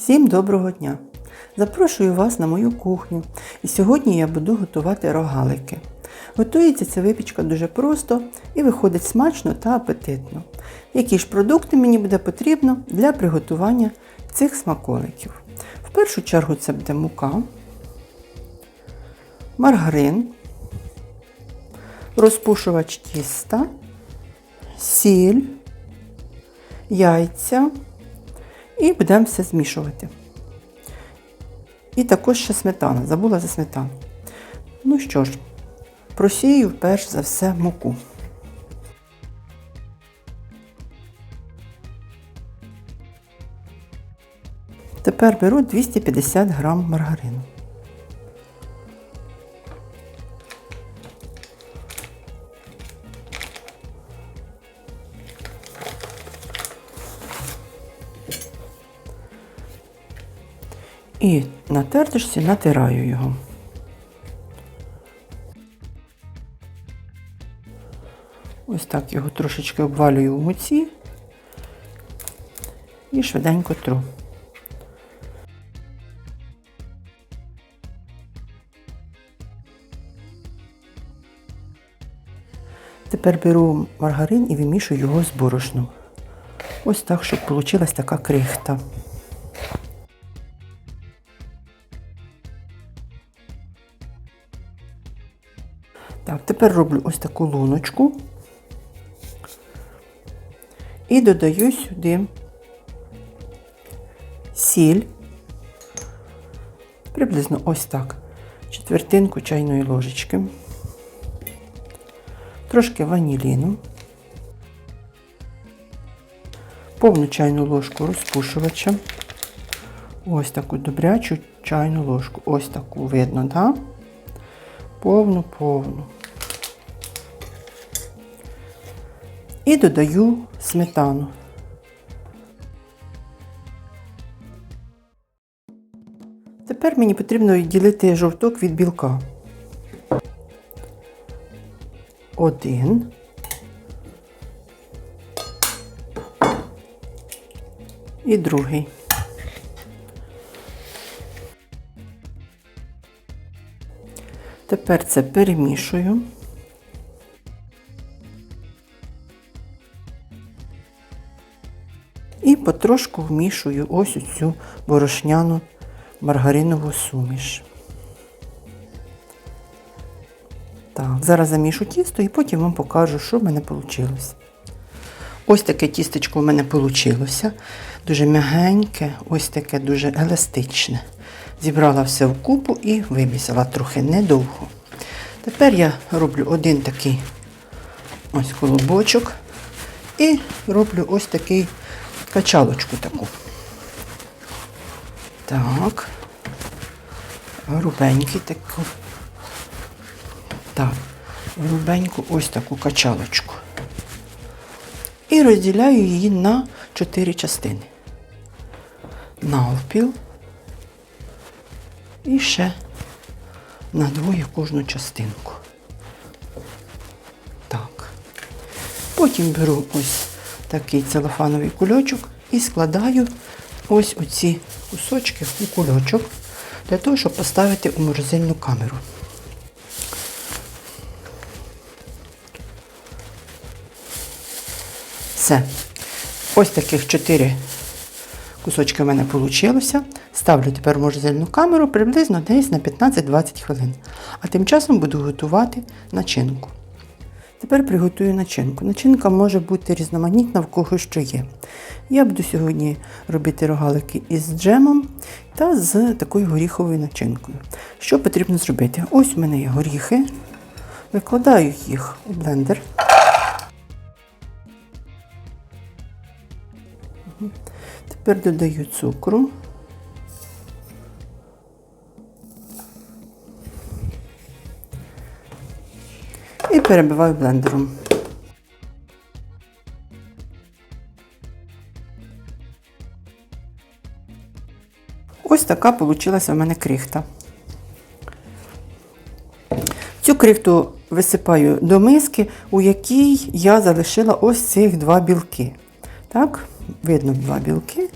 Всім доброго дня! Запрошую вас на мою кухню. І сьогодні я буду готувати рогалики. Готується ця випічка дуже просто і виходить смачно та апетитно. Які ж продукти мені буде потрібно для приготування цих смаколиків? В першу чергу це буде мука, маргарин, розпушувач тіста, сіль, яйця і будемо все змішувати. І також ще сметана. Забула за сметану. Ну що ж, просію перш за все муку. Тепер беру 250 грам маргарину. І на терточці натираю його. Ось так його трошечки обвалюю в муці і швиденько тру. Тепер беру маргарин і вимішую його з борошном. Ось так, щоб вийшла така крихта. Тепер роблю ось таку луночку. І додаю сюди сіль, приблизно ось так, четвертинку чайної ложечки, трошки ваніліну, повну чайну ложку розпушувача, ось таку добрячу чайну ложку, ось таку видно, так? Да? повну І додаю сметану. Тепер мені потрібно відділити жовток від білка. Один. І другий. Тепер це перемішую. Потрошку вмішую ось у цю борошняну маргаринову суміш. Так, зараз замішу тісто і потім вам покажу, що в мене вийшло. Ось таке тістечко в мене вийшло. Дуже м'ягеньке, ось таке дуже еластичне. Зібрала все в купу і вимісила трохи недовго. Тепер я роблю один такий ось колобочок і роблю ось такий качалочку таку. Так, грубенький таку. Так, грубеньку ось таку качалочку. І розділяю її на чотири частини. Навпіл. І ще на двоє кожну частинку. Так. Потім беру ось такий целофановий кульочок і складаю ось оці кусочки у кульочок для того, щоб поставити у морозильну камеру. Все. Ось таких чотири кусочки в мене вийшло. Ставлю тепер морозильну камеру приблизно десь на 15-20 хвилин. А тим часом буду готувати начинку. Тепер приготую начинку. Начинка може бути різноманітна в кого що є. Я буду сьогодні робити рогалики із джемом та з такою горіховою начинкою. Що потрібно зробити? Ось у мене є горіхи. Викладаю їх у блендер. Тепер додаю цукру. Перебиваю блендером. Ось така вийшла в мене крихта. Цю крихту висипаю до миски, у якій я залишила ось цих два білки. Так, видно два білки.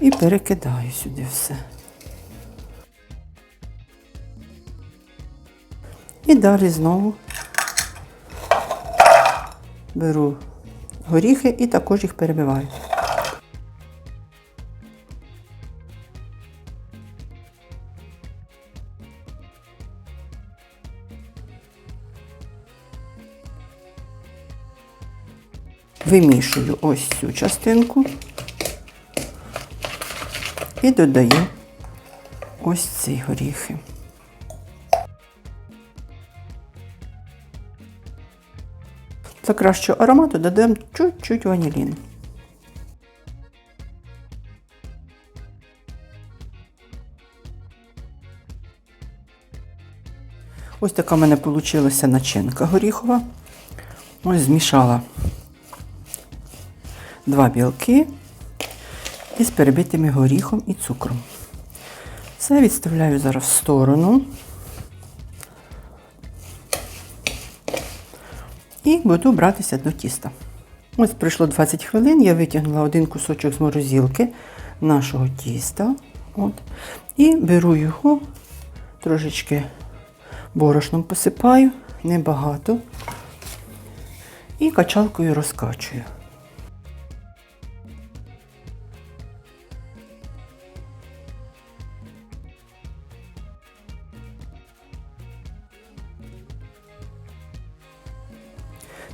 І перекидаю сюди все. І далі знову беру горіхи і також їх перебиваю. Вимішую ось цю частинку і додаю ось ці горіхи. Для кращого аромату додаємо чуть-чуть ванілін. Ось така в мене вийшла начинка горіхова. Ось змішала два білки із перебитими горіхом і цукром. Все відставляю зараз в сторону. І буду братися до тіста. Ось пройшло 20 хвилин, я витягнула один кусочок з морозилки нашого тіста. От, і беру його, трошечки борошном посипаю, небагато. І качалкою розкачую.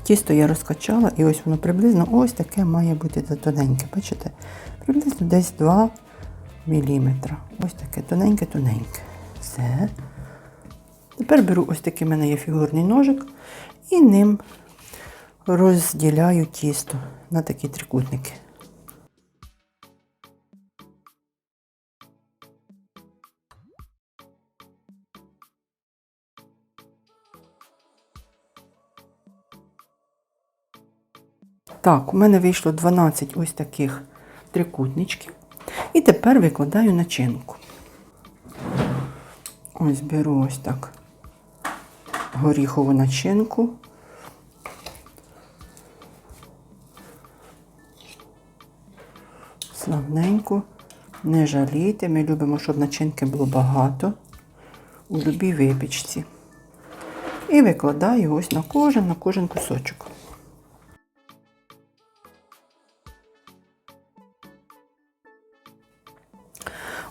Тісто я розкачала, і ось воно приблизно ось таке має бути тоненьке. Бачите? Приблизно десь 2 мм. Ось таке тоненьке-тоненьке. Все. Тепер беру ось такий в мене є фігурний ножик і ним розділяю тісто на такі трикутники. Так, у мене вийшло 12 ось таких трикутничків. І тепер викладаю начинку. Ось беру ось так горіхову начинку. Славненьку. Не жалійте. Ми любимо, щоб начинки було багато у любій випічці. І викладаю ось на кожен, на кожен кусочок.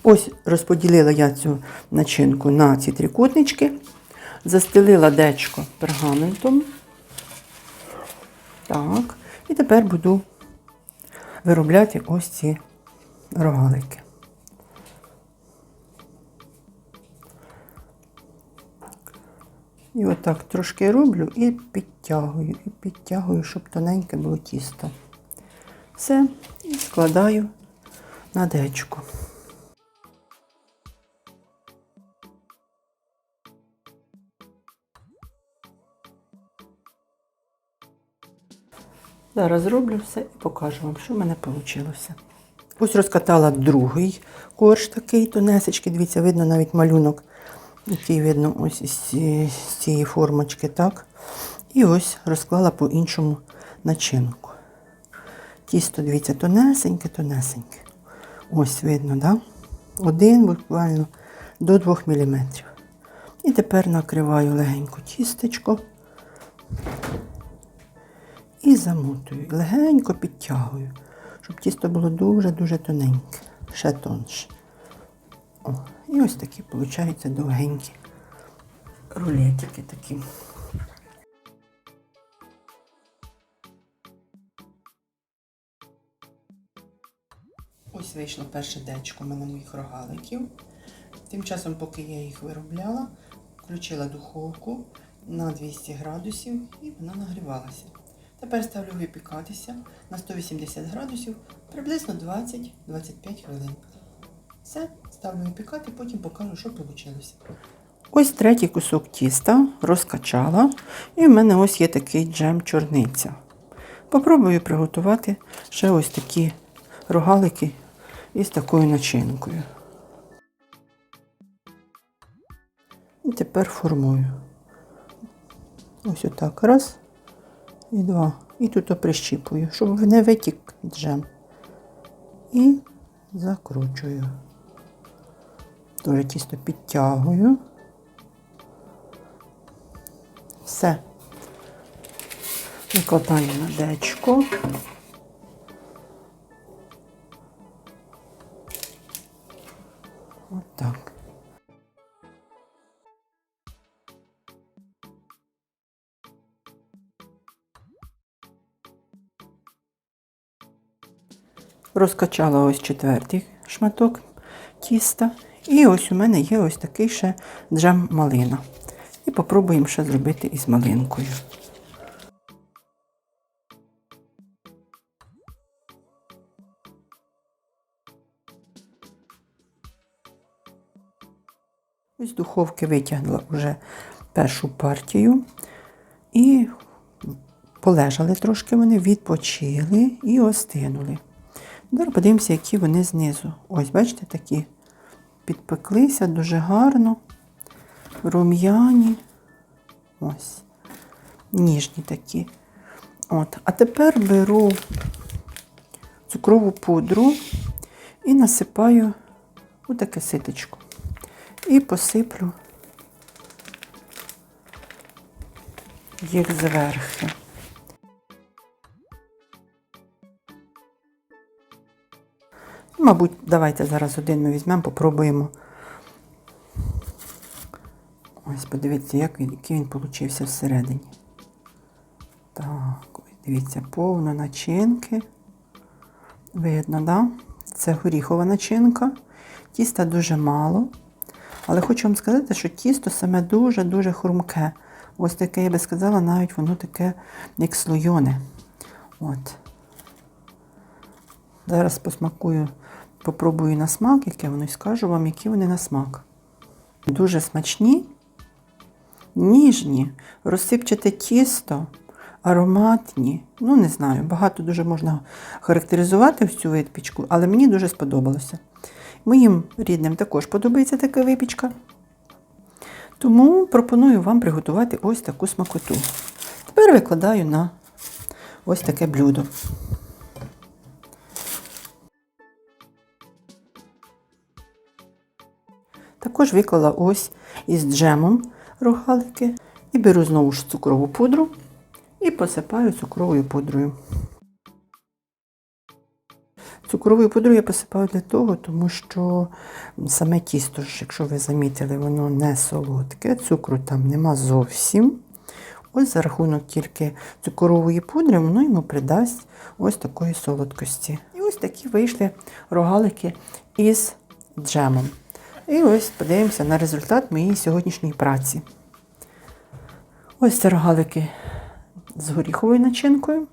Ось розподілила я цю начинку на ці трикутнички, застелила дечко пергаментом. Так, і тепер буду виробляти ось ці рогалики. І отак трошки роблю і підтягую, і підтягую, щоб тоненьке було тісто. Все, і складаю на дечку. Зараз зроблю все і покажу вам, що в мене вийшло. Ось розкатала другий корж такий тонесечкий. Дивіться, видно навіть малюнок, який видно ось із цієї формочки, так. І ось розклала по-іншому начинку. Тісто, дивіться, тонесеньке, тонесеньке. Ось видно, так? Один буквально до 2 мм. І тепер накриваю легенько тістечко і замотую. Легенько підтягую, щоб тісто було дуже-дуже тоненьке, ще тонше. О, і ось такі, виходить, довгенькі рулетики такі. Ось вийшло перше дечко в мене моїх рогаликів. Тим часом, поки я їх виробляла, включила духовку на 200 градусів і вона нагрівалася. Тепер ставлю випікатися на 180 градусів приблизно 20-25 хвилин. Все, ставлю випікати, потім покажу, що вийшло. Ось третій кусок тіста розкачала, і в мене ось є такий джем чорниця. Попробую приготувати ще ось такі рогалики із такою начинкою. І тепер формую. Ось отак. Раз і два. І тут оприщіпую, щоб не витік джем. І закручую. Дуже тісто підтягую. Все. Викладаю на дечко. Отак. Розкачала ось четвертий шматок тіста. І ось у мене є ось такий ще джем малина. І попробуємо ще зробити із малинкою. Ось з духовки витягнула вже першу партію. І полежали трошки вони, відпочили і остинули. Зараз подивимося, які вони знизу. Ось, бачите, такі підпеклися дуже гарно, рум'яні. Ось, ніжні такі. От. А тепер беру цукрову пудру і насипаю у таке ситочко. І посиплю їх зверху. Мабуть, давайте зараз один ми візьмемо, попробуємо. Ось, подивіться, як він, який він получився всередині. Так, дивіться, повно начинки. Видно, да? Це горіхова начинка. Тіста дуже мало. Але хочу вам сказати, що тісто саме дуже-дуже хрумке. Ось таке, я би сказала, навіть воно таке, як слойоне. От. Зараз посмакую, попробую на смак, яке воно, і скажу вам, які вони на смак. Дуже смачні, ніжні, розсипчате тісто, ароматні. Ну, не знаю, багато дуже можна характеризувати в цю випічку, але мені дуже сподобалося. Моїм рідним також подобається така випічка. Тому пропоную вам приготувати ось таку смакоту. Тепер викладаю на ось таке блюдо. Також виклала ось із джемом рогалики і беру знову ж цукрову пудру і посипаю цукровою пудрою. Цукровою пудрою я посипаю для того, тому що саме тісто, ж, якщо ви замітили, воно не солодке, цукру там нема зовсім. Ось за рахунок тільки цукрової пудри, воно йому придасть ось такої солодкості. І ось такі вийшли рогалики із джемом. І ось подивимося на результат моєї сьогоднішньої праці. Ось це рогалики з горіховою начинкою.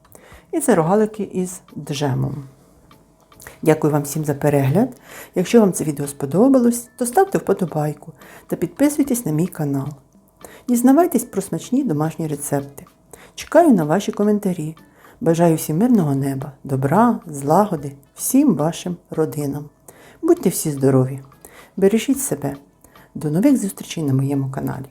І це рогалики із джемом. Дякую вам всім за перегляд. Якщо вам це відео сподобалось, то ставте вподобайку та підписуйтесь на мій канал. Дізнавайтесь про смачні домашні рецепти. Чекаю на ваші коментарі. Бажаю всім мирного неба, добра, злагоди, всім вашим родинам. Будьте всі здорові! Бережіть себе. До нових зустрічей на моєму каналі.